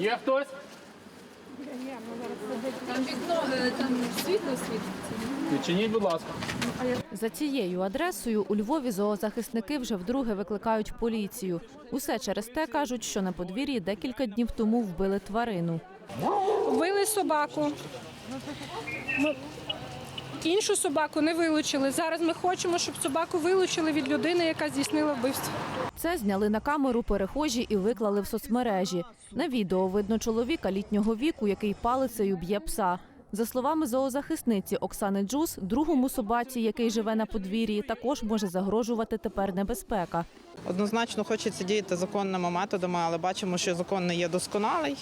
Є хтось? Там вікно, е, там світло світиться. Відчиніть, будь ласка. За цією адресою у Львові зоозахисники вже вдруге викликають поліцію. Усе через те кажуть, що на подвір'ї декілька днів тому вбили тварину. Вбили собаку. Іншу собаку не вилучили. Зараз ми хочемо, щоб собаку вилучили від людини, яка здійснила вбивство. Це зняли на камеру перехожі і виклали в соцмережі. На відео видно чоловіка літнього віку, який палицею б'є пса. За словами зоозахисниці Оксани Джус, другому собаці, який живе на подвір'ї, також може загрожувати тепер небезпека. Однозначно хочеться діяти законними методами, але бачимо, що закон не є досконалий.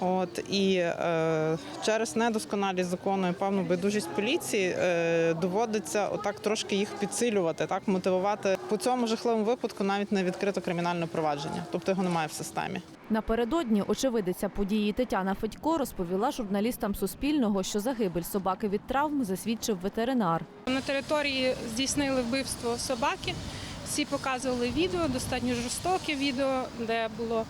От і е, через недосконалість закону і певну байдужість поліції е, доводиться отак трошки їх підсилювати, так мотивувати по цьому жахливому випадку навіть не відкрито кримінальне провадження, тобто його немає в системі. Напередодні очевидиця події Тетяна Федько розповіла журналістам Суспільного, що загибель собаки від травм засвідчив ветеринар. На території здійснили вбивство собаки. Всі показували відео, достатньо жорстоке відео, де було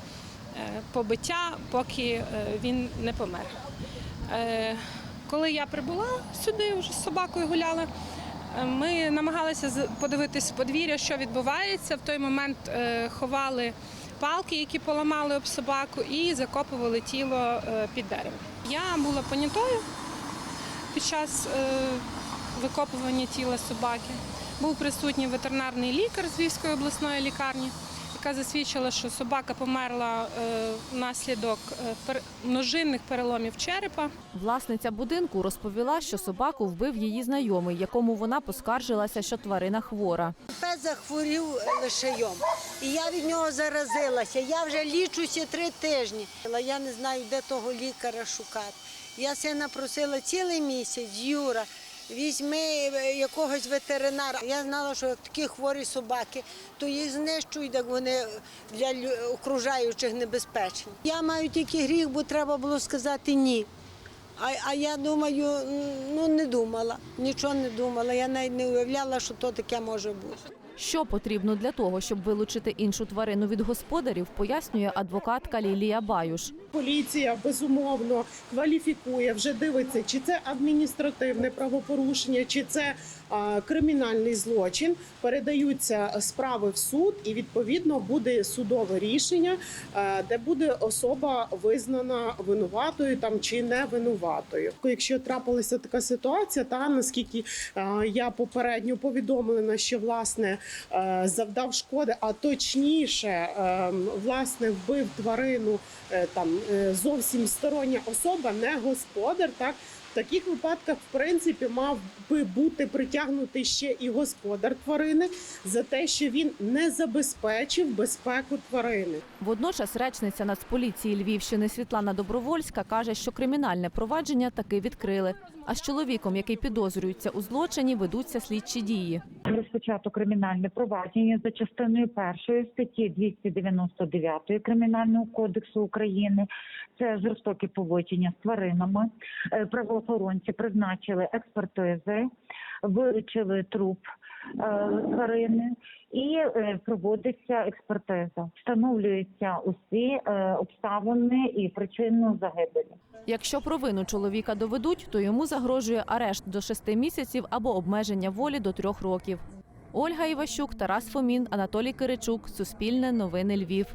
побиття, поки е, він не помер. Е, Коли я прибула сюди, вже з собакою гуляла, е, ми намагалися подивитись подвір'я, що відбувається. В той момент е, ховали палки, які поламали об собаку, і закопували тіло е, під деревом. Я була понятою під час е, викопування тіла собаки. Був присутній ветеринарний лікар з Львівської обласної лікарні, яка засвідчила, що собака померла е, внаслідок е, множинних переломів черепа. Власниця будинку розповіла, що собаку вбив її знайомий, якому вона поскаржилася, що тварина хвора. Пес захворів лишайом, і я від нього заразилася. Я вже лічуся три тижні. Я не знаю, де того лікаря шукати. Я сина просила цілий місяць, Юра, візьми е, якогось ветеринара. Я знала, що як такі хворі собаки, то їх знищують, як вони для окружаючих небезпечні. Я маю тільки гріх, бо треба було сказати ні. А, а я думаю, ну не думала, нічого не думала. Я навіть не уявляла, що то таке може бути. Що потрібно для того, щоб вилучити іншу тварину від господарів, пояснює адвокатка Лілія Баюш. Поліція безумовно кваліфікує, вже дивиться, чи це адміністративне правопорушення, чи це кримінальний злочин. Передаються справи в суд, і відповідно буде судове рішення, е, де буде особа визнана винуватою там чи не винуватою. Якщо трапилася така ситуація, та наскільки е, я попередньо повідомлена, що власне е, завдав шкоди, а точніше, власне, вбив тварину там зовсім стороння особа, не господар. Так в таких випадках, в принципі, мав би бути притягнутий ще і господар тварини за те, що він не забезпечив безпеку тварини. Водночас речниця Нацполіції Львівщини Світлана Добровольська каже, що кримінальне провадження таки відкрили. А з чоловіком, який підозрюється у злочині, ведуться слідчі дії. Розпочато кримінальне провадження за частиною першої статті 299 Кримінального кодексу України. Це жорстоке поводження з тваринами. Е, Правоохоронці призначили експертизи, вилучили труп е, тварини і е, проводиться експертиза. Встановлюються усі е, обставини і причину загибелі. Якщо провину чоловіка доведуть, то йому загрожує арешт до шести місяців або обмеження волі до трьох років. Ольга Іващук, Тарас Фомін, Анатолій Киричук. Суспільне новини Львів.